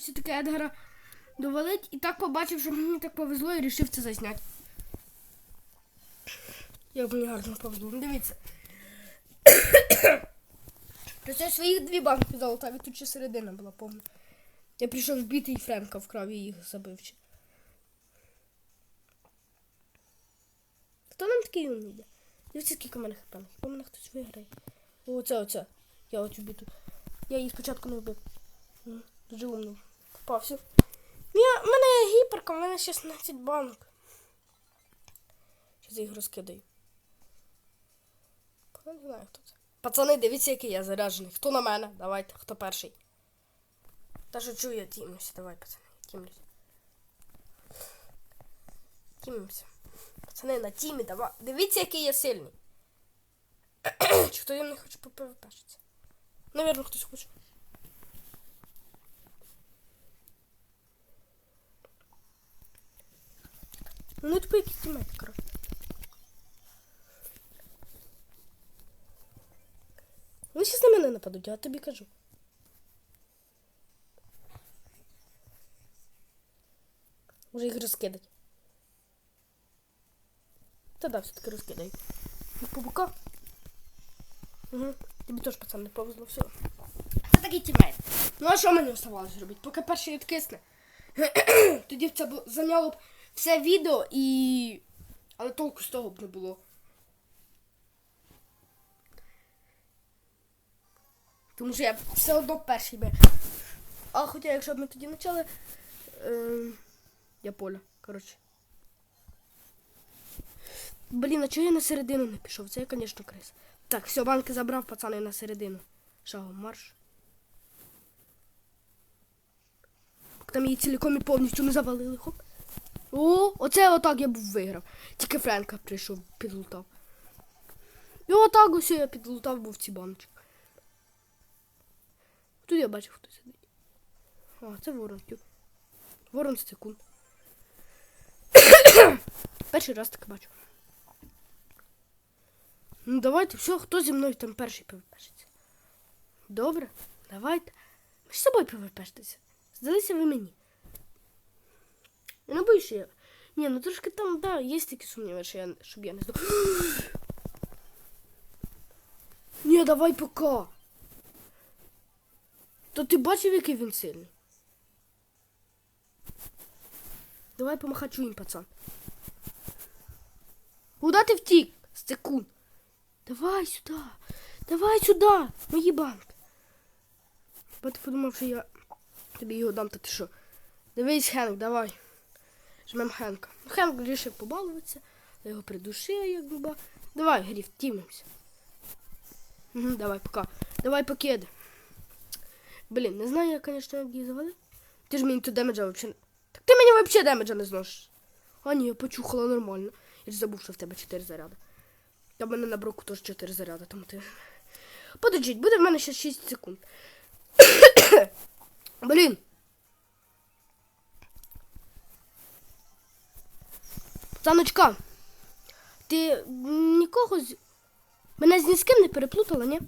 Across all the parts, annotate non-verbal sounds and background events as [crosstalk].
все-таки Едгара довалить і так побачив, що мені так повезло і вирішив це засняти. Як мені гарно повезло. Дивіться. [coughs] При цьому своїх дві банки золотаві, тут ще середина була повна. Я прийшов вбити і Френка вкрав і їх забив. Хто нам такий умний йде? Дивіться, скільки в мене хп. Хіба мене хтось виграє. Оце, оце. Я оцю біту. Я її спочатку не вбив. Дуже умний. Попався. Ні, в мене гіперка, в мене 16 банок. Зараз їх розкидаю. Не знаю, хто це. Пацани, дивіться, який я заряджений. Хто на мене? Давайте, хто перший. Та чую, я тімлюся. Давай, пацани, тімлюся. Тімимося. Пацани, на тімі, давай. Дивіться, який я сильний. Чи хто я не хоче попивпешитися? Навірно, хтось хоче. Ну, типу якісь тімейти, коротше. Вони щас на мене нападуть, я тобі кажу. Уже їх розкидать. Та да, все-таки розкидай. По боках. Угу. Тобі теж, пацан, не повезло, все. Це такий тімейт. Ну а що мені оставалося робити? Поки перший відкисне. [clears throat] Тоді б це бу- зайняло б все відео і. Але толку з того б не було. Тому що я все одно перший би. А хоча якщо б ми тоді почали. Е, я поля, коротше. Блін, а чого я на середину не пішов? Це я, звісно, крис. Так, все, банки забрав, пацани, на середину. Шагом марш. Там її цілком і повністю не завалили, хоп. О, оце отак я був виграв. Тільки Френка прийшов, підлутав. І отак ось я підлутав був ці баночки. Тут я бачив, хто сидить. А, це ворон. Ворон з секунд. [coughs] Перший раз таке бачу. Ну давайте, все, хто зі мною там перший пивпешиться? Добре, давайте. Ж з собою пивпештеся. Здалися ви мені. Я не боюсь, що я. Ні, ну трошки там, да, є такі сумніви, що я, щоб я не здох. [gasps] Ні, давай пока. То ти бачив, який він сильний? Давай помахачу їм, пацан. Куда ти втік? Секунд. Давай сюди. Давай сюди. Мої банки. Бо ти подумав, що я тобі його дам, то ти що? Дивись, Хенк, давай. Жмем Хенка. Хенк вирішив побалуватися. Я його придушив, як буба. Давай, Гріф, тімимося. Угу, давай, пока. Давай покиди. Блін, не знаю, я, звісно, як її завалив. Ти ж мені тут демеджа взагалі. Так ти мені взагалі демеджа не зносиш. А ні, я почухала нормально. Я ж забув, що в тебе 4 заряди. Та в мене на броку теж 4 заряди, тому ти. Подождіть, буде в мене ще 6 секунд. [coughs] Блін. Пацаночка, ти нікого з. Мене з ні з ким не переплутала, ні?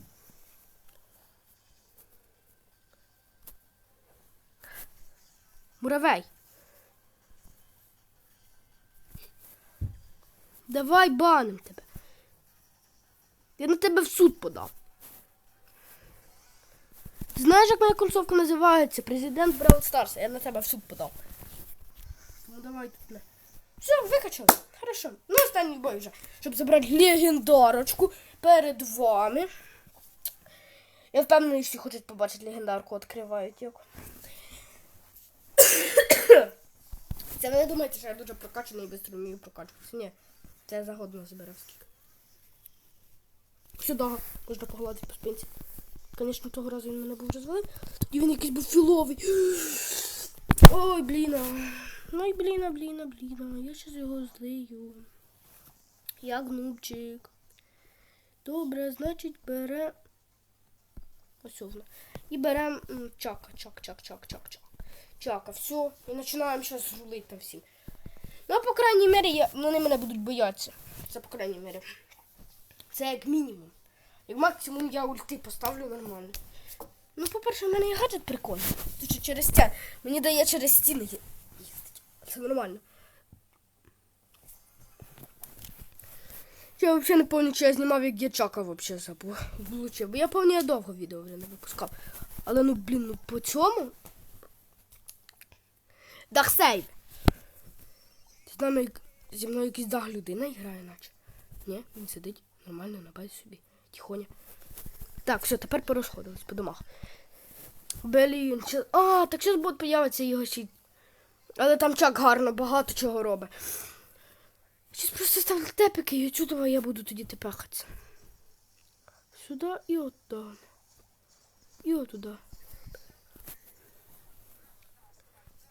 Муравей. Давай баним тебе. Я на тебе в суд подав. Ти знаєш, як моя концовка називається? Президент Браwl Старса. Я на тебе в суд подав. Ну давай тут не. Все, викачали. Хорошо. Ну, останній бой вже. Щоб забрати легендарочку перед вами. Я впевнений, всі хочуть побачити легендарку, відкривають як. [coughs] Це ви не думайте, що я дуже прокачаний і швидко вмію прокачуватися. Ні. Це загодно збирав скільки. Сюди можна погладити по спинці. Звісно, того разу він мене був розвалив. Тоді він якийсь був філовий. [gasps] Ой, бліна. Ой, бліна, бліна, бліна. Я щас його злию. Я гнубчик. Добре, значить бере. Ось. І берем чака, чак, чак, чак, чак, чак. Чака, все. І починаємо зараз рулити всім. Ну, по крайній мірі, я, вони мене будуть боятися. Це по крайній мірі. Це як мінімум. Як максимум я ульти поставлю нормально. Ну, по-перше, в мене є гаджет прикольний. Ще через стіни. Мені дає через стіни Це нормально. Я взагалі не пам'ятаю, чи я знімав, як дячака взагалі забув. Влучив. Бо я пам'ятаю, я довго відео вже не випускав. Але ну, блін, ну по цьому. Дахсейв. З нами як- зі мною якийсь дах людина грає, наче. Ні, він сидить нормально на базі собі. Тихоня. Так, все, тепер порозходились по домах. Блін, щас... А, так зараз бот появиться його ще. Але там чак гарно, багато чого робить. Щас просто ставлю тепики і чудово я буду тоді тепехатися. Сюди і от там. І от туди.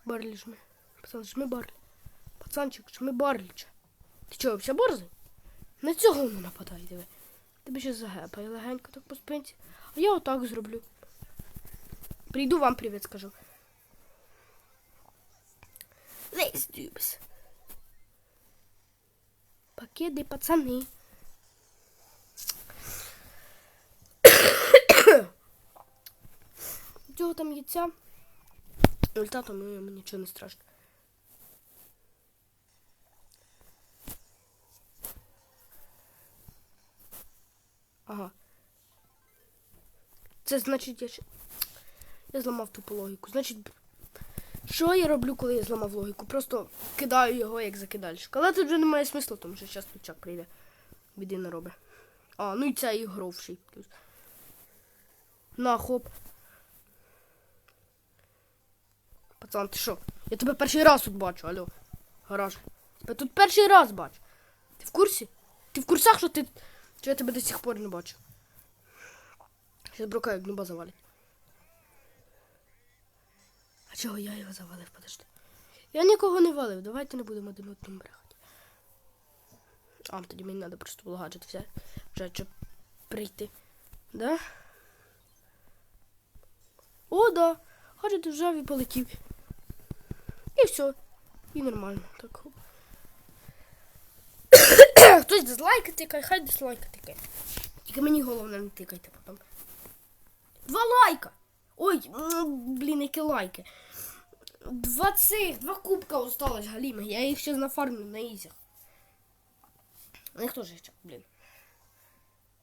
Барлі жми. Пацан, жми барлі. Пацанчик, жми барліча. Ти чого, взагалі борзий? На цього воно нападає, диви. Тебе ще загепає легенько так по спинці. А я отак зроблю. Прийду вам привіт скажу. Лейс дюбс. Пакети, пацани. Цього [coughs] там яйця. Результатом ну, мені нічого не страшно. Ага. Це значить я ще. Я зламав тупу логіку. Значить, що я роблю, коли я зламав логіку? Просто кидаю його як закидальщик. Але тут вже немає смислу, тому що зараз тучак прийде. Біди не робить. А, ну і ця ігровший. плюс. На, хоп. Пацан, ти що? Я тебе перший раз тут бачу, алло. Гараж. Тебе тут перший раз бачу. Ти в курсі? Ти в курсах, що ти. Що я тебе до сих пор не бачу? Зараз брука як гноба завалить. Чого я його завалив, подожди. Я нікого не валив, давайте не будемо один одному брехати. А, тоді мені треба просто було гаджет взяти. Вже щоб прийти. Да? О, да. Гаджет взяв і полетів. І все. І нормально. Так. [coughs] Хтось дизлайки тикає, хай дизлайки тикає. Тільки мені головне не тикайте потім. Два лайка! Ой, блін, які лайки. Два цих, два кубка осталось галіми. Я їх ще нафармлю на ізях. У них теж блін.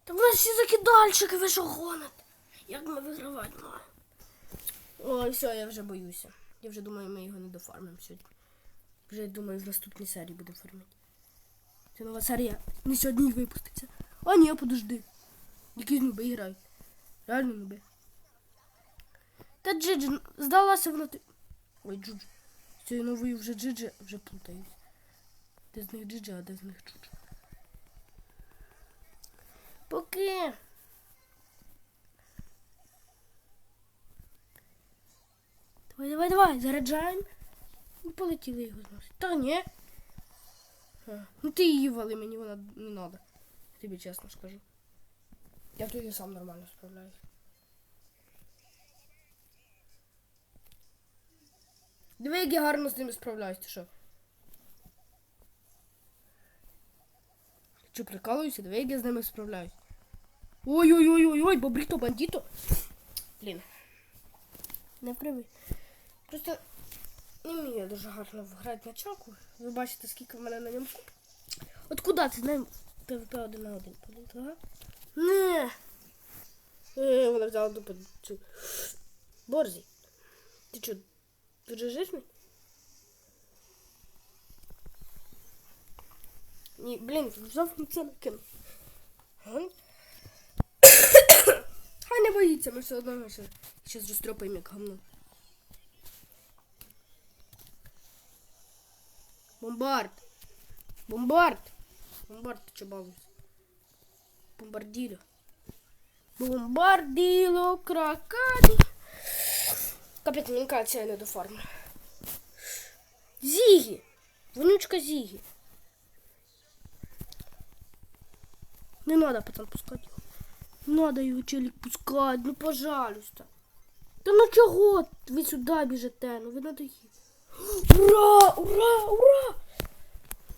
Та в нас всі закидальщики, ви що гоните? Як ми вигравати маємо? Ой, все, я вже боюся. Я вже думаю, ми його не дофармимо сьогодні. Вже думаю, в наступній серії будемо фармити. Це нова серія не сьогодні випуститься. А ні, подожди. Якісь нуби грають. Реально нуби. Та Джиджи, здалася вона ти. Ой, Джуджу. З цією новою вже Джиджи вже плутаюсь. Де з них Джиджи, а де з них Джуджу. Поки. Давай, давай, давай, заряджаємо. І полетіли його зносить. Та ні. Ну ти її вали, мені вона не треба. Тобі чесно скажу. Я тут і сам нормально справляюсь. Диви, як я гарно з ними справляюсь, ти що? Чи прикалуюся? Диви, як я з ними справляюсь. Ой-ой-ой-ой-ой, бобріто бандіто. Блін. Не привик. Просто не вмію дуже гарно грати на чаку. Ви бачите, скільки в мене на ньому куб. От куди з ним ПВП один на один ага? Не. Е, вона взяла до цю. Борзий. Ти що, дуже жирний? Ні, блін, взяв це накинув. Ага. [coughs] Хай не боїться, ми все одно ще, ще зростропаємо як говно. Бомбард! Бомбард! Бомбард, ти чо балуєшся? Бомбарділо. Бомбарділо, кракаді. Капець, мені кажеться, я не дофармлю. Зігі! Вонючка Зігі. Не надо, пацан, пускать його. Не надо його челік пускать, ну пожалуйста. Та ну чого ви сюди біжите? Ну ви надоїли. Ура! Ура! Ура!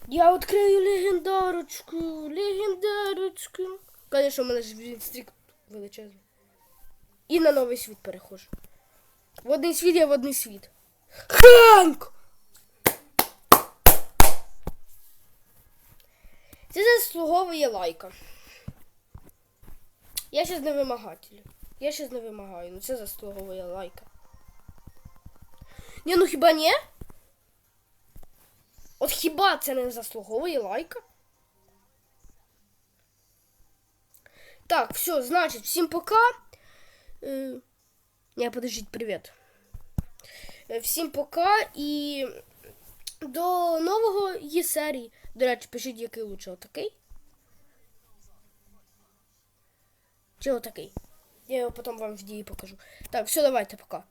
Я відкрию легендарочку, легендарочку. Конечно, у мене ж стрік величезний. І на новий світ перехожу. В один світ я в один світ. Хенк! Це заслуговує лайка. Я щас не вимагатель. Я щас не вимагаю, ну це заслуговує лайка. Ні, ну хіба ні? От хіба це не заслуговує лайка? Так, все, значить, всім пока. Е, подождите, привет. Е, Всім пока і до нового є серії. До речі, пишіть, який лучше, отакий. Чи отакий? Я його потім вам в дії покажу. Так, все, давайте, пока.